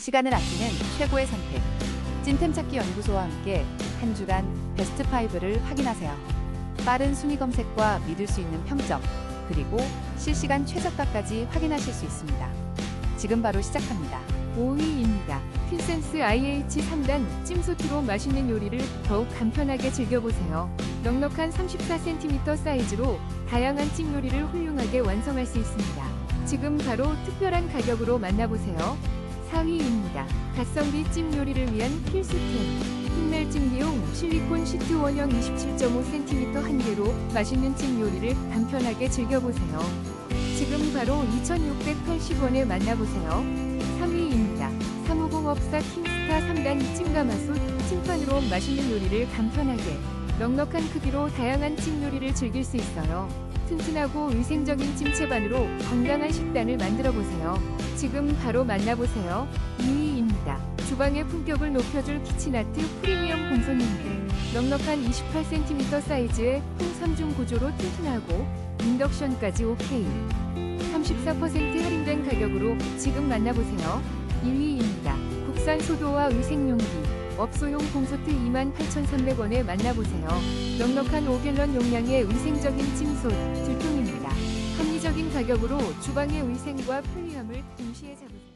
시간을 아끼는 최고의 선택. 찐템 찾기 연구소와 함께 한 주간 베스트 5를 확인하세요. 빠른 순위 검색과 믿을 수 있는 평점, 그리고 실시간 최저가까지 확인하실 수 있습니다. 지금 바로 시작합니다. 5위입니다. 퀸센스 IH 3단 찜소트로 맛있는 요리를 더욱 간편하게 즐겨보세요. 넉넉한 34cm 사이즈로 다양한 찜 요리를 훌륭하게 완성할 수 있습니다. 지금 바로 특별한 가격으로 만나보세요. 4위입니다. 갓성비 찜 요리를 위한 필수템. 흰멜 찜기용 실리콘 시트 원형 27.5cm 한 개로 맛있는 찜 요리를 간편하게 즐겨보세요. 지금 바로 2,680원에 만나보세요. 3위입니다. 사무공업사 킹스타 3단 찜가마솥 찜판으로 맛있는 요리를 간편하게 넉넉한 크기로 다양한 찜 요리를 즐길 수 있어요. 튼튼하고 위생적인 찜채반으로 건강한 식단을 만들어 보세요. 지금 바로 만나보세요. 2위입니다. 주방의 품격을 높여줄 키친아트 프리미엄 공손님들 넉넉한 28cm 사이즈의 홍삼중 구조로 튼튼하고 인덕션까지 오케이 34% 할인된 가격으로 지금 만나보세요. 1위입니다. 국산 소도와 위생용기 업소용 공소트 28,300원에 만나보세요. 넉넉한 5갤런 용량의 위생적인 찜솥 들통입니다. 합리적인 가격으로 주방의 위생과 편리함을 동시에 잡으세요.